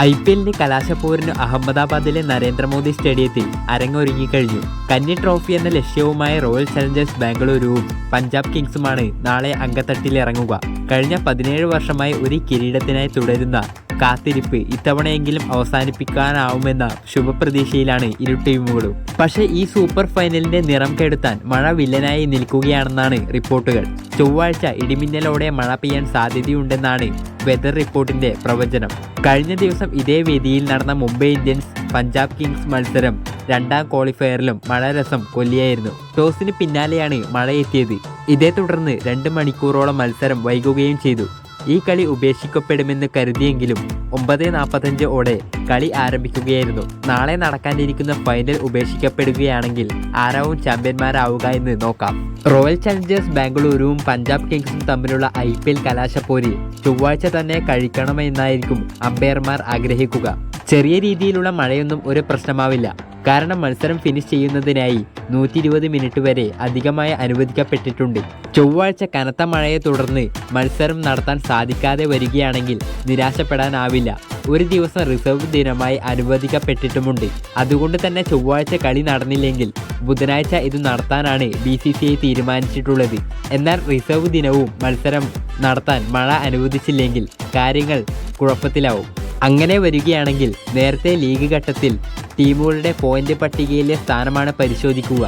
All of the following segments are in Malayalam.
ഐ പി എല്ലിന്റെ കലാശപ്പോരിന് അഹമ്മദാബാദിലെ നരേന്ദ്രമോദി സ്റ്റേഡിയത്തിൽ അരങ്ങൊരുങ്ങിക്കഴിഞ്ഞു. കന്നി ട്രോഫി എന്ന ലക്ഷ്യവുമായ റോയൽ ചലഞ്ചേഴ്സ് ബാംഗ്ലൂരുവും പഞ്ചാബ് കിങ്സുമാണ് നാളെ അങ്കത്തട്ടിലിറങ്ങുക കഴിഞ്ഞ പതിനേഴ് വർഷമായി ഒരു കിരീടത്തിനായി തുടരുന്ന കാത്തിരിപ്പ് ഇത്തവണയെങ്കിലും അവസാനിപ്പിക്കാനാവുമെന്ന ശുഭപ്രതീക്ഷയിലാണ് ഇരു ടീമുകളും. പക്ഷേ ഈ സൂപ്പർ ഫൈനലിന്റെ നിറം കെടുത്താൻ മഴ വില്ലനായി നിൽക്കുകയാണെന്നാണ് റിപ്പോർട്ടുകൾ. ചൊവ്വാഴ്ച ഇടിമിന്നലോടെ മഴ പെയ്യാൻ സാധ്യതയുണ്ടെന്നാണ് വെതർ റിപ്പോർട്ടിന്റെ പ്രവചനം. കഴിഞ്ഞ ദിവസം ഇതേ വേദിയിൽ നടന്ന മുംബൈ ഇന്ത്യൻസ് പഞ്ചാബ് കിങ്സ് മത്സരം രണ്ടാം ക്വാളിഫയറിലും മഴ രസം കൊല്ലിയായിരുന്നു. ടോസിന് പിന്നാലെയാണ് മഴ എത്തിയത്. ഇതേ തുടർന്ന് രണ്ട് മണിക്കൂറോളം മത്സരം വൈകുകയും ചെയ്തു. ഈ കളി ഉപേക്ഷിക്കപ്പെടുമെന്ന് കരുതിയെങ്കിലും ഒമ്പത് നാൽപ്പത്തഞ്ച് ഓടെ കളി ആരംഭിക്കുകയായിരുന്നു. നാളെ നടക്കാനിരിക്കുന്ന ഫൈനൽ ഉപേക്ഷിക്കപ്പെടുകയാണെങ്കിൽ ആരാവും ചാമ്പ്യന്മാരാവുക എന്ന് നോക്കാം. റോയൽ ചലഞ്ചേഴ്സ് ബാംഗ്ലൂരുവും പഞ്ചാബ് കിങ്സും തമ്മിലുള്ള ഐ പി എൽ കലാശപ്പോര് ചൊവ്വാഴ്ച തന്നെ കഴിക്കണമെന്നായിരിക്കും അമ്പയർമാർ ആഗ്രഹിക്കുക. ചെറിയ രീതിയിലുള്ള മഴയൊന്നും ഒരു പ്രശ്നമാവില്ല. കാരണം മത്സരം ഫിനിഷ് ചെയ്യുന്നതിനായി നൂറ്റി ഇരുപത് മിനിറ്റ് വരെ അധികമായി അനുവദിക്കപ്പെട്ടിട്ടുണ്ട്. ചൊവ്വാഴ്ച കനത്ത മഴയെ തുടർന്ന് മത്സരം നടത്താൻ സാധിക്കാതെ വരികയാണെങ്കിൽ നിരാശപ്പെടാനാവില്ല. ഒരു ദിവസം റിസർവ് ദിനമായി അനുവദിക്കപ്പെട്ടിട്ടുമുണ്ട്. അതുകൊണ്ട് തന്നെ ചൊവ്വാഴ്ച കളി നടന്നില്ലെങ്കിൽ ബുധനാഴ്ച ഇത് നടത്താനാണ് ബി സി സി ഐ തീരുമാനിച്ചിട്ടുള്ളത്. എന്നാൽ റിസർവ് ദിനവും മത്സരം നടത്താൻ മഴ അനുവദിച്ചില്ലെങ്കിൽ കാര്യങ്ങൾ കുഴപ്പത്തിലാവും. അങ്ങനെ വരികയാണെങ്കിൽ നേരത്തെ ലീഗ് ഘട്ടത്തിൽ ടീമുകളുടെ പോയിന്റ് പട്ടികയിലെ സ്ഥാനമാണ് പരിശോധിക്കുക.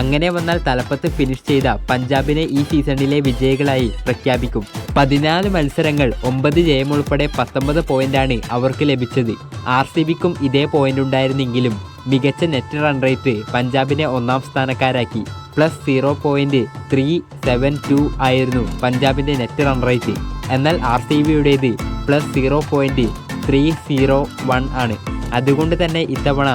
അങ്ങനെ വന്നാൽ തലപ്പത്ത് ഫിനിഷ് ചെയ്ത പഞ്ചാബിനെ ഈ സീസണിലെ വിജയികളായി പ്രഖ്യാപിക്കും. പതിനാല് മത്സരങ്ങൾ ഒമ്പത് ജയമുൾപ്പെടെ പത്തൊമ്പത് പോയിന്റാണ് അവർക്ക് ലഭിച്ചത്. ആർ സി ബിക്കും ഇതേ പോയിന്റ് ഉണ്ടായിരുന്നെങ്കിലും മികച്ച നെറ്റ് റൺ റേറ്റ് പഞ്ചാബിനെ ഒന്നാം സ്ഥാനക്കാരാക്കി. Plus zero point three seven two ആയിരുന്നു പഞ്ചാബിന്റെ നെറ്റ് റൺ റേറ്റ് എന്നാൽ R C ബിയുടേത് plus zero point three zero one ആണ്. അതുകൊണ്ട് തന്നെ ഇത്തവണ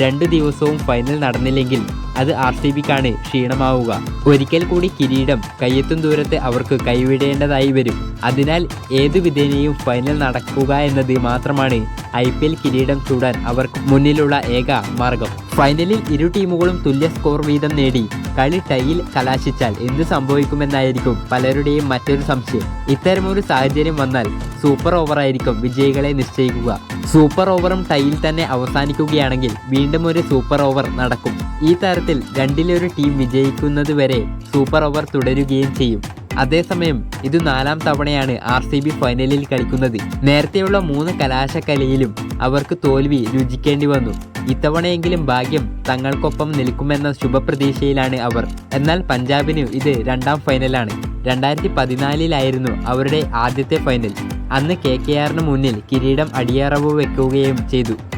രണ്ട് ദിവസവും ഫൈനൽ നടന്നില്ലെങ്കിൽ അത് ആർ സി ബിക്കാണ് ക്ഷീണമാവുക. ഒരിക്കൽ കൂടി കിരീടം കയ്യെത്തും ദൂരത്ത് അവർക്ക് കൈവിടേണ്ടതായി വരും. അതിനാൽ ഏതു വിധേനയും ഫൈനൽ നടക്കുക എന്നത് മാത്രമാണ് ഐ പി എൽ കിരീടം ചൂടാൻ അവർക്ക് മുന്നിലുള്ള ഏക മാർഗം. ഫൈനലിൽ ഇരു ടീമുകളും തുല്യ സ്കോർ വീതം നേടി കളി ടൈയിൽ കലാശിച്ചാൽ എന്ത് സംഭവിക്കുമെന്നായിരിക്കും പലരുടെയും മറ്റൊരു സംശയം. ഇത്തരമൊരു സാഹചര്യം വന്നാൽ സൂപ്പർ ഓവറായിരിക്കും വിജയികളെ നിശ്ചയിക്കുക. സൂപ്പർ ഓവറും ടൈയിൽ തന്നെ അവസാനിക്കുകയാണെങ്കിൽ വീണ്ടും ഒരു സൂപ്പർ ഓവർ നടക്കും. ഈ തരത്തിൽ രണ്ടിലൊരു ടീം വിജയിക്കുന്നത് വരെ സൂപ്പർ ഓവർ തുടരുകയും ചെയ്യും. അതേസമയം ഇത് നാലാം തവണയാണ് ആർ സി ബി ഫൈനലിൽ കളിക്കുന്നത്. നേരത്തെയുള്ള മൂന്ന് കലാശക്കലയിലും അവർക്ക് തോൽവി രുചിക്കേണ്ടി വന്നു. ഇത്തവണയെങ്കിലും ഭാഗ്യം തങ്ങൾക്കൊപ്പം നിൽക്കുമെന്ന ശുഭപ്രതീക്ഷയിലാണ് അവർ. എന്നാൽ പഞ്ചാബിന് ഇത് രണ്ടാം ഫൈനലാണ്. രണ്ടായിരത്തി പതിനാലിലായിരുന്നു അവരുടെ ആദ്യത്തെ ഫൈനൽ. അന്ന് കെ കെ ആറിന് മുന്നിൽ കിരീടം അടിയറവ് വെക്കുകയും ചെയ്തു.